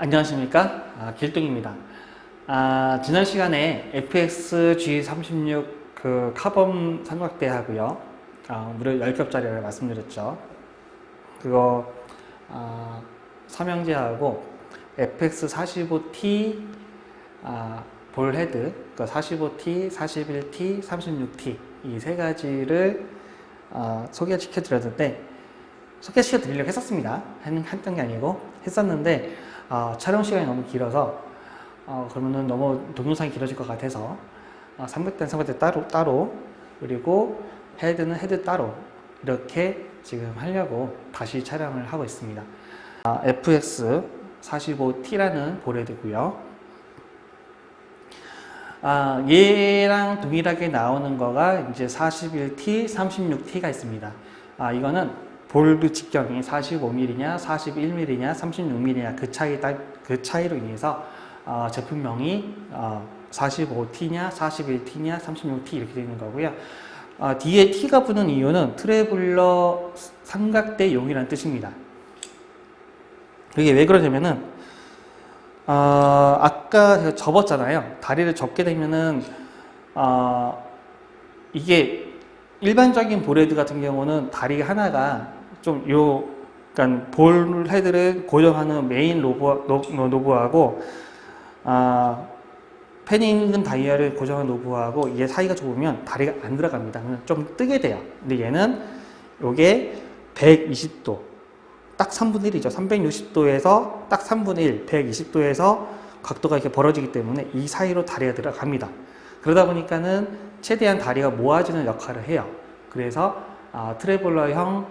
안녕하십니까? 아, 길동입니다. 아, 지난 시간에 FX G36 그 카본 삼각대 하고요. 아, 무려 10겹짜리를 말씀드렸죠. 그거 아, 삼형제하고 FX 45T 아, 볼 헤드 그 45T, 41T, 36T 이 세 가지를 아, 소개시켜 드렸는데 소개시켜 드리려고 했었습니다. 한- 했던 게 아니고 했었는데 아, 촬영 시간이 너무 길어서 어, 그러면은 너무 동영상이 길어질 것 같아서 아, 300대 300대 따로 따로 그리고 헤드는 헤드 따로 이렇게 지금 하려고 다시 촬영을 하고 있습니다. 아, FX 45T라는 보레드고요. 아, 얘랑 동일하게 나오는 거가 이제 41T, 36T가 있습니다. 아, 이거는 볼드 직경이 45mm냐, 41mm냐, 36mm냐 그 차이 따- 그 차이로 인해서 어, 제품명이 어, 45T냐, 41T냐, 36T 이렇게 되는 거고요. 아, 뒤에 T가 붙는 이유는 트래블러 삼각대용이라는 뜻입니다. 이게 왜 그러냐면은 어, 아까 제가 접었잖아요. 다리를 접게 되면은 어, 이게 일반적인 볼헤드 같은 경우는 다리 하나가 좀 요, 그러니까 볼 헤드를 고정하는 메인 로브, 노- 노브 하고 아, 패닝 다이얼을 고정한 노브하고 이게 사이가 좁으면 다리가 안 들어갑니다. 좀 뜨게 돼요. 근데 얘는 요게 120도, 딱 3분의 1이죠. 360도에서 딱 3분의 1, 120도에서 각도가 이렇게 벌어지기 때문에 이 사이로 다리가 들어갑니다. 그러다 보니까는 최대한 다리가 모아지는 역할을 해요. 그래서 아, 트래블러형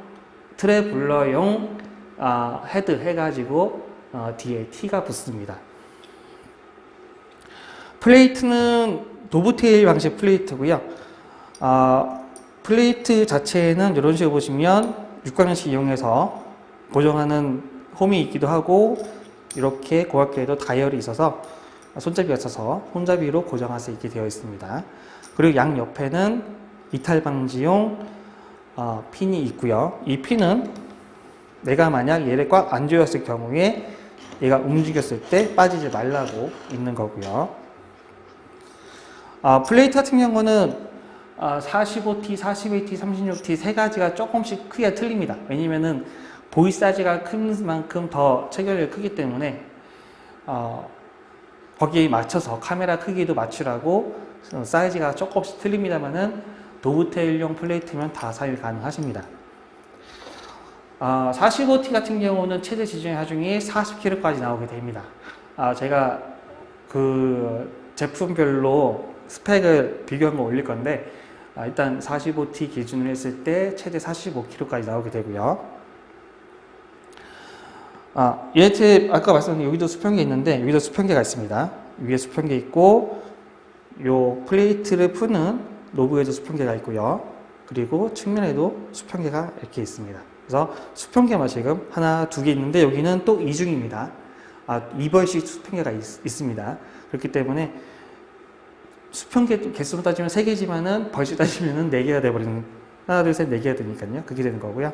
트래블러용 아, 헤드 해가지고 어, 뒤에 T가 붙습니다. 플레이트는 도브테일 방식 플레이트고요. 아, 플레이트 자체는 이런 식으로 보시면 육각형식 이용해서 고정하는 홈이 있기도 하고 이렇게 고압계에도 다이얼이 있어서 손잡이가 있어서 손잡이로 고정할 수 있게 되어 있습니다. 그리고 양 옆에는 이탈 방지용 어, 핀이 있고요. 이 핀은 내가 만약 얘를 꽉 안 조였을 경우에 얘가 움직였을 때 빠지지 말라고 있는 거고요. 아, 플레이트 같은 경우는 아, 45T, 42T, 36T 세 가지가 조금씩 크기가 틀립니다. 왜냐면은 보이 사이즈가 큰 만큼 더 체결이 크기 때문에 어, 거기에 맞춰서 카메라 크기도 맞추라고 어, 사이즈가 조금씩 틀립니다만은 도브테일용 플레이트면 다 사용 가능하십니다. 아, 45T 같은 경우는 최대 지정의 하중이 40kg까지 나오게 됩니다. 아, 제가 그 제품별로 스펙을 비교한 거 올릴 건데 아, 일단 45T 기준으로 했을 때 최대 45kg까지 나오게 되고요. 아, 얘한테 아까 말씀드린 여기도 수평계 있는데 여기도 수평계가 있습니다. 위에 수평계 있고 요 플레이트를 푸는 노브에도 수평계가 있고요. 그리고 측면에도 수평계가 이렇게 있습니다. 그래서 수평계만 지금 하나, 두 개 있는데 여기는 또 이중입니다. 아, 2벌씩 수평계가 있, 있습니다. 그렇기 때문에 수평계 개수로 따지면 세 개지만은 벌씩 따지면은 네 개가 돼버리는 하나, 둘, 셋, 네 개가 되니까요. 그게 되는 거고요.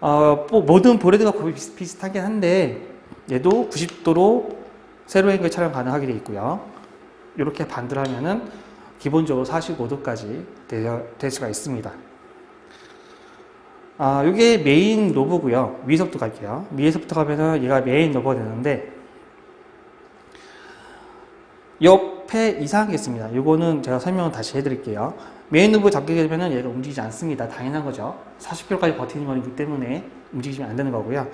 어, 뭐 모든 보레드가 거의 비슷, 비슷 하긴 한데 얘도 90도로 세로 앵글 촬영 가능하게 되어 있고요. 이렇게 반대로 하면은 기본적으로 45도까지 될 수가 있습니다. 아, 이게 메인 로브고요. 위에서부터 갈게요. 위에서부터 가면은 얘가 메인 로브가 되는데 옆에 이상한 게 있습니다. 이거는 제가 설명을 다시 해드릴게요. 메인 로브 잡게 되면은 얘가 움직이지 않습니다. 당연한 거죠. 40km까지 버티는 거기 때문에 움직이시면 안 되는 거고요.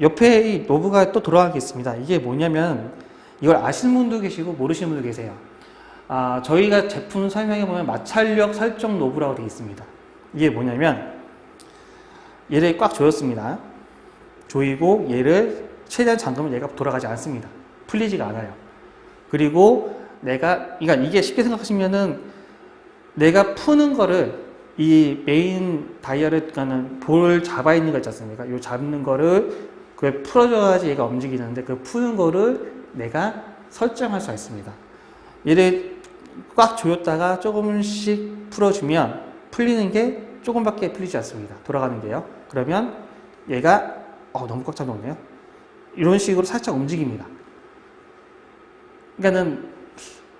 옆에 이 노브가 또 돌아가는 게 있습니다. 이게 뭐냐면 이걸 아시는 분도 계시고 모르시는 분도 계세요. 아, 저희가 제품 설명해 보면 마찰력 설정 노브라고 되어 있습니다. 이게 뭐냐면 얘를 꽉 조였습니다. 조이고 얘를 최대한 잠그면 얘가 돌아가지 않습니다. 풀리지가 않아요. 그리고 내가 그러니까 이게 쉽게 생각하시면은 내가 푸는 거를 이 메인 다이얼을 가는 볼 잡아 있는 거 있지 않습니까? 요 잡는 거를 그걸 풀어줘야지 얘가 움직이는데 그 푸는 거를 내가 설정할 수가 있습니다. 얘를 꽉 조였다가 조금씩 풀어주면 풀리는 게 조금밖에 풀리지 않습니다. 돌아가는 게요. 그러면 얘가 어, 너무 꽉 잡아놓네요. 이런 식으로 살짝 움직입니다. 그러니까는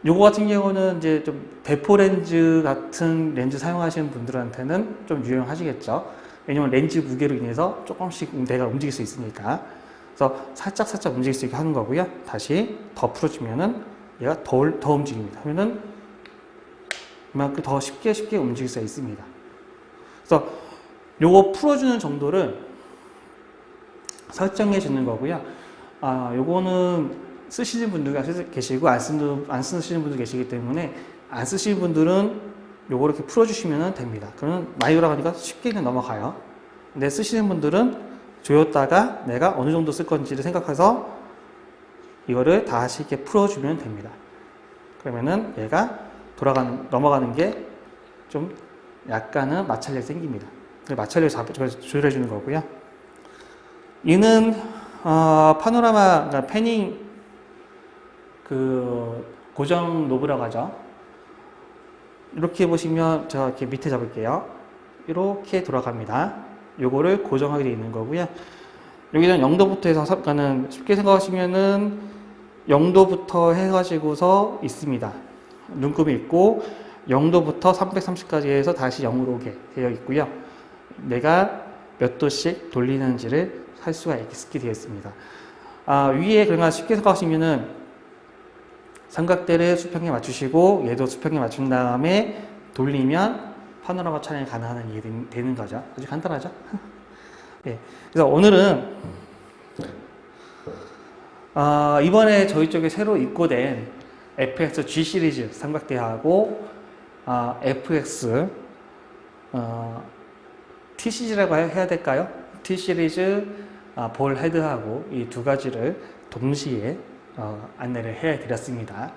요거 같은 경우는 이제 좀 대포 렌즈 같은 렌즈 사용하시는 분들한테는 좀 유용하시겠죠. 왜냐면 렌즈 무게로 인해서 조금씩 내가 움직일 수 있으니까. 그래서 살짝 살짝 움직일 수 있게 하는 거고요. 다시 더 풀어주면은 얘가 더, 더 움직입니다. 하면은 이만큼 더 쉽게 쉽게 움직일 수 있습니다. 그래서 요거 풀어주는 정도를 설정해 주는 거고요. 아, 요거는 쓰시는 분들가 계시고 안 쓰는 안 쓰시는 분들 계시기 때문에 안 쓰시는 분들은 요거 이렇게 풀어주시면 됩니다. 그러면 많이 돌아가니까 쉽게 그냥 넘어가요. 근데 쓰시는 분들은 조였다가 내가 어느 정도 쓸 건지를 생각해서 이거를 다시 이렇게 풀어주면 됩니다. 그러면은 얘가 돌아가는 넘어가는 게 좀 약간은 마찰력이 생깁니다. 마찰력 조절해 주는 거고요. 이는 어, 파노라마 그러니까 패닝 그 고정 노브라고 하죠. 이렇게 보시면 제가 이렇게 밑에 잡을게요. 이렇게 돌아갑니다. 요거를 고정하게 되어 있는 거고요. 여기는 0도부터 해서 그러니까는 쉽게 생각하시면은 0도부터 해가지고서 있습니다. 눈금이 있고 0도부터 330까지 해서 다시 0으로 오게 되어 있고요. 내가 몇 도씩 돌리는지를 할 수가 있게 되어 있습니다. 아, 위에 그러니까 쉽게 생각하시면은 삼각대를 수평에 맞추시고 얘도 수평에 맞춘 다음에 돌리면 파노라마 촬영이 가능한 일이 되는 거죠. 아주 간단하죠? 예. 그래서 오늘은 아, 이번에 저희 쪽에 새로 입고된 FX G 시리즈 삼각대하고 아, FX 어, T 시리즈라고 해야 될까요? T 시리즈 아, 볼 헤드하고 이 두 가지를 동시에 어, 안내를 해 드렸습니다.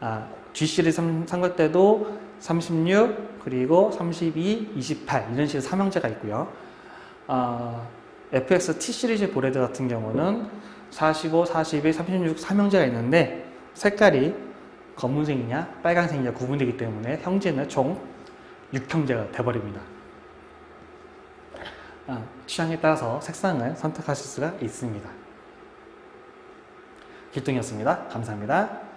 아, G 시리즈 삼- 삼각대도 36 그리고 32, 28 이런 식의 삼형제가 있고요. 아, FX T 시리즈 볼헤드 같은 경우는 45, 41, 36 삼형제가 있는데 색깔이 검은색이냐 빨간색이냐 구분되기 때문에 형제는 총 6형제가 돼버립니다. 아, 취향에 따라서 색상을 선택하실 수가 있습니다. 길동이었습니다. 감사합니다.